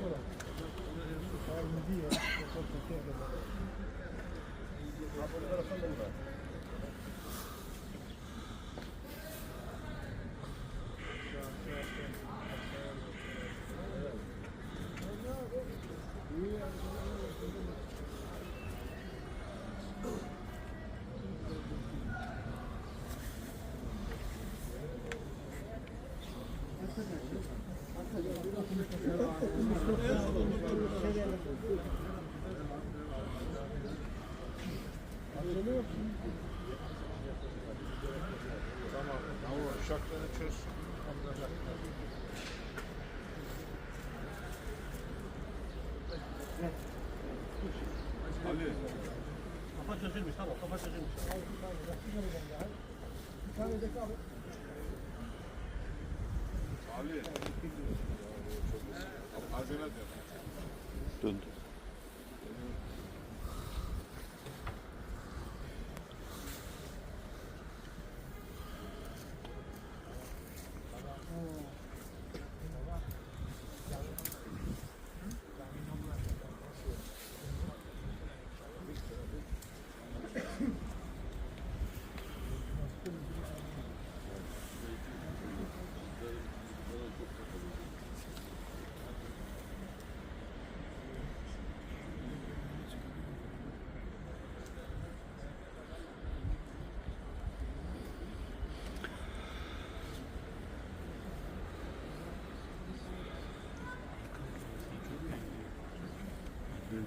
Tamam. Kafa çözülmüş tamam kafa çözülmüş. Ali. Acele et. Döndü.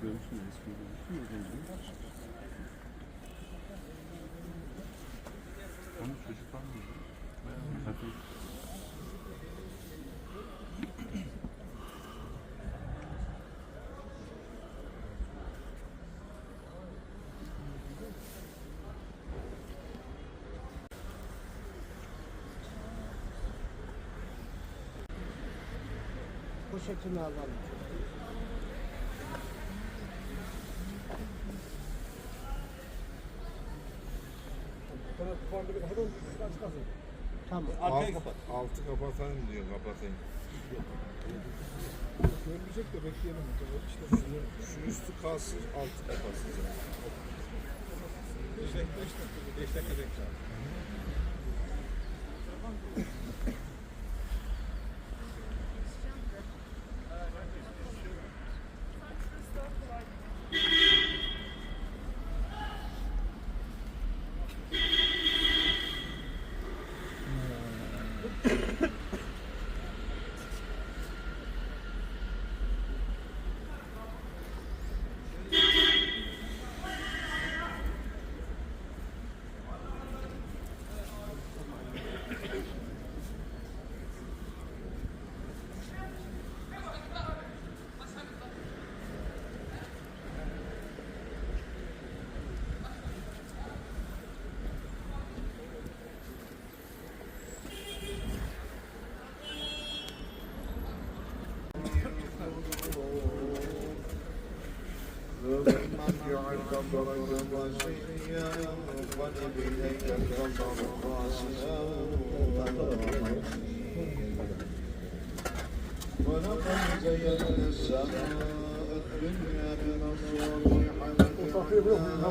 Görmüşsün resmi görmüşsün mü? Onu çocuk var mı? Tabii. Poşetini alalım. Tamam. Arkayı kapat. Altı kapatayım diyor kapatayım. Görmeyecek de bekleyelim. İşte Şu, şu üstü kalsın altı kapatsın. 5 dakika, 5 dakika bekle. ولقد زينا السماء الدنيا بمصابيح فكذبنا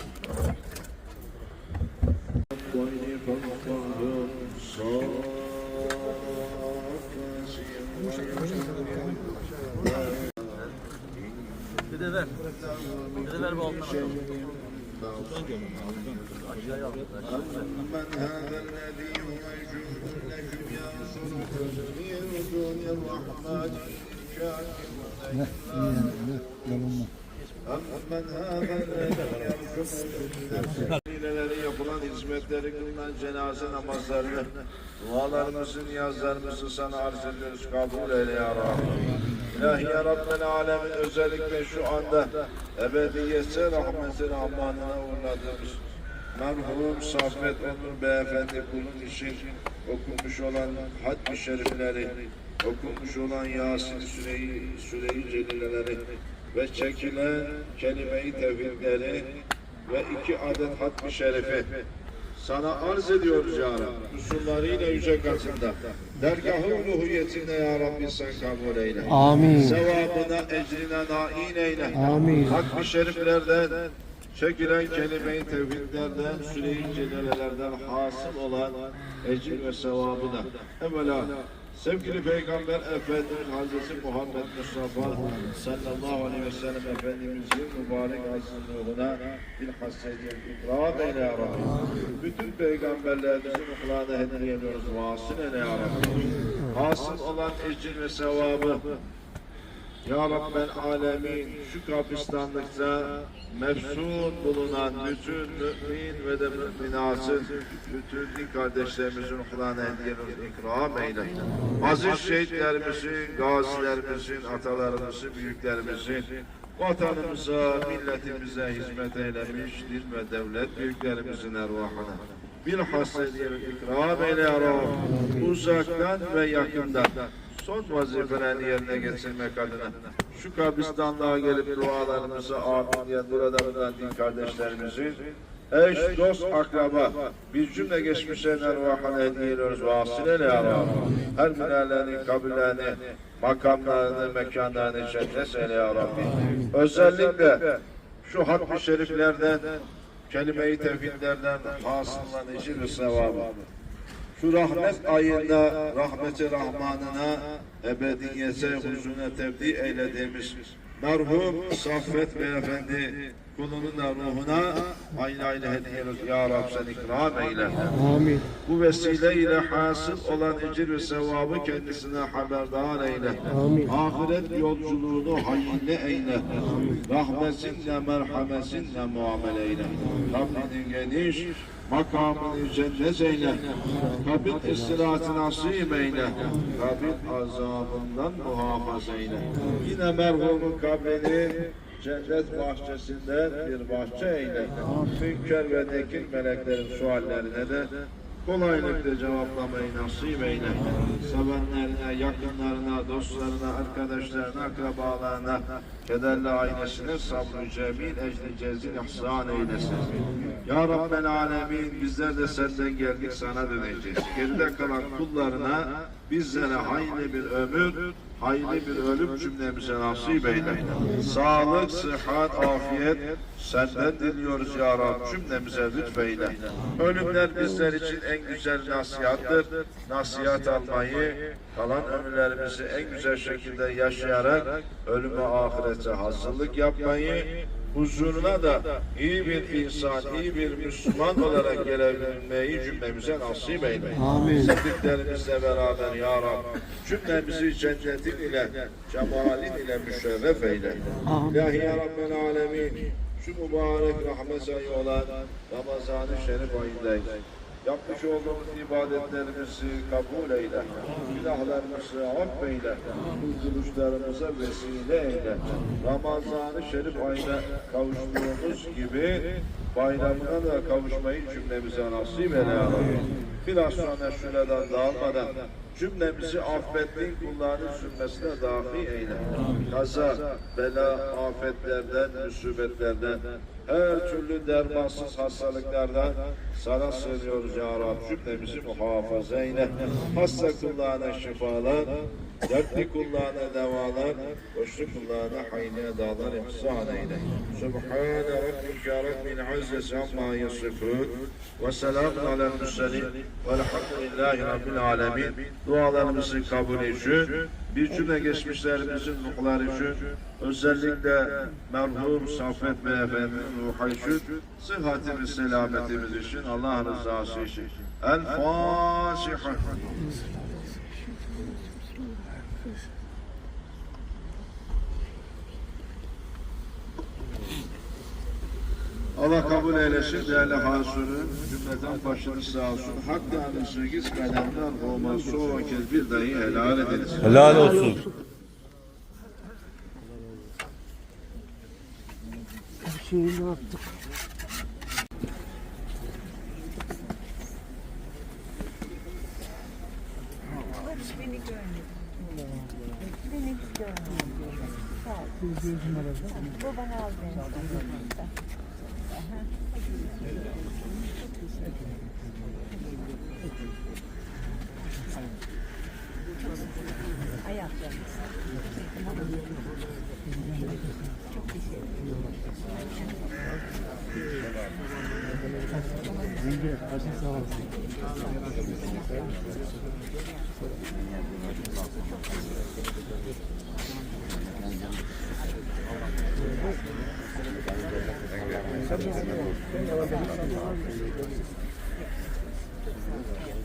Dede ver. Dede ver bu altına bakalım. Aşağıya al. Ne? Ne? Ne? Yalınma. Hazineleri yapılan hizmetleri kılınan cenaze namazlarını, dualarımızı, niyazlarımızı sana arz ediyoruz. Kabul eyle ya Rabbi. İlahi ya Rabbel Alemin özellikle şu anda ebediyetse rahmetin amanına uğurladığımız merhum Saffet Onur Beyefendi bunun için okunmuş olan hadmi şerifleri, okunmuş olan Yasin Süreyi, Süreyi Celileleri, ve çekilen kelime-i tevhidleri ve iki adet hatmi şerifi sana arz ediyoruz ya Rabbi. Kusurlarıyla yüce katında. Dergah-ı uluhiyetinde ya Rabbi sen kabul eyle. Amin. Sevabına, ecrine nain eyle. Amin. Hatmi şeriflerden, çekilen kelime-i tevhidlerden, süre-i celilelerden hasıl olan ecir ve sevabına. Evvela sevgili Peygamber Efendimiz Hazreti Muhammed Mustafa sallallahu aleyhi ve sellem Efendimizin mübarek ruhuna bilhassa ikram eyle ya Rabbi. Bütün peygamberlerimizin ruhlarına hediye ediyoruz. Vasıl eyle ya Rabbi. Hasıl olan ecir ve sevabı ya Rabbel Alemin şu kabristanlıkta mefsun bulunan bütün mümin ve de müminatın bütün kardeşlerimizin ruhlarına hediye ediyoruz. ikram eyle. Aziz şehitlerimizin, gazilerimizin, atalarımızın, büyüklerimizin vatanımıza, milletimize hizmet eylemiş din ve devlet büyüklerimizin ervahına. Bilhassa ikram eyle ya Rabbi. Uzaktan ve yakından son vazifelerini yerine getirmek adına şu kabristanlığa gelip dualarımızı amin diye burada bulunan din kardeşlerimizin eş, dost, akraba biz cümle geçmişlerin ervahına hediye ediyoruz. Vasıl eyle ya Rabbi. Her minarlerini, kabirlerini, makamlarını, mekanlarını cennet eyle ya Rabbi. Özellikle şu hatmi şeriflerden, kelime-i tevhidlerden hasılan icir ve sevabı şu rahmet ayında rahmeti rahmanına ebediyete huzuruna tebdi eylediğimiz merhum Saffet Beyefendi kulunun da ruhuna aynı aynı hediye ediyoruz. Ya Rab sen ikram eyle. Amin. Bu vesile ile hasıl olan ecir ve sevabı kendisine haberdar eyle. Amin. Ahiret yolculuğunu hayırlı eyle. Rahmetinle, merhametinle muamele eyle. Rabbinin geniş makamını cennet eyle. Kabir istirahatı nasip eyle. Kabir azabından muhafaza eyle. Yine merhumun kabrini cennet bahçesinden bir bahçe eyle. Münker ve nekir meleklerin suallerine de kolaylıkla cevaplamayı nasip eyle. Sevenlerine, yakınlarına, dostlarına, arkadaşlarına, akrabalarına, kederli ailesine sabrı cemil, ecri cezil ihsan eylesin. Ya Rabbel Alemin bizler de senden geldik sana döneceğiz. Geride kalan kullarına bizlere hayırlı bir ömür, hayırlı bir ölüm cümlemize nasip eyle. Sağlık, sıhhat, afiyet senden diliyoruz ya Rab cümlemize lütfeyle. Ölümler bizler için en güzel nasihattır. Nasihat almayı, kalan ömürlerimizi en güzel şekilde yaşayarak ölüme ahirete hazırlık yapmayı, huzuruna da iyi bir insan, iyi bir Müslüman olarak gelebilmeyi cümlemize nasip eyle. Amin. Sevdiklerimizle beraber ya Rab cümlemizi cennetin ile, cemalin ile müşerref eyle. Amin. Ya Rabbel Alemin şu mübarek rahmet ayı olan Ramazan-ı Şerif ayındayız. Yapmış olduğumuz ibadetlerimizi kabul eyle. Günahlarımızı affeyle. Kurtuluşlarımıza vesile eyle. Ramazan-ı Şerif ayına kavuştuğumuz gibi bayramına da kavuşmayı cümlemize nasip eyle. sonra şuradan dağılmadan cümlemizi affettiğin kullarının zümresine dahi eyle. Kaza, bela, afetlerden, musibetlerden, her türlü dermansız hastalıklardan sana sığınıyoruz ya Rabbi. Cümlemizi muhafaza eyle. Hasta kullarına şifalar, dertli kullarına devalar, boşluk kullarına hayne dağlar ihsan eyle. Subhane rabbike rabbil izzeti amma yasifun ve selamun alel murselin velhamdülillahi rabbil alemin. Dualarımızın kabulü için bir cümle geçmişlerimizin ruhları için özellikle merhum Saffet Beyefendi'nin ruhu için sıhhatimiz, selametimiz için Allah rızası için. El Fatiha. Allah kabul eylesin değerli Hasun'un cümleten başınız sağ olsun. Hatta sekiz kalemden olmaz son kez bir dahi helal ediniz. Helal olsun. Barış beni görmedi. Beni hiç görmedi. Sağ ol. Baban al beni. Yenge, başın sağ olsun.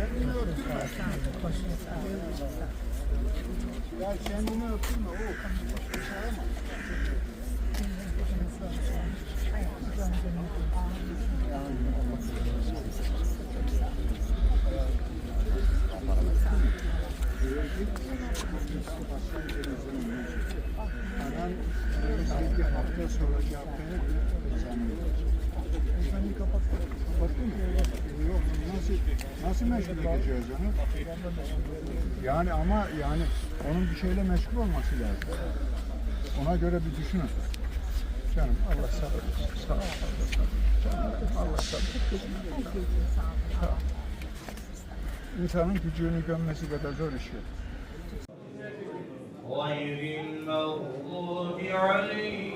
teşekkür ederim. Ya kendini öptün mü? O önümüzdeki hafta sonraki haftaya Efendim kapat. Kapattın mı? Yok. Nasıl, nasıl meşgul edeceğiz onu? Yani ama yani onun bir şeyle meşgul olması lazım. Ona göre bir düşünün. Canım Allah sabır. versin. Sağ ol. Canım, Allah sabır. versin. Sağ ol. İnsanın gücünü gömmesi kadar zor iş yok. غير المغضوب عليهم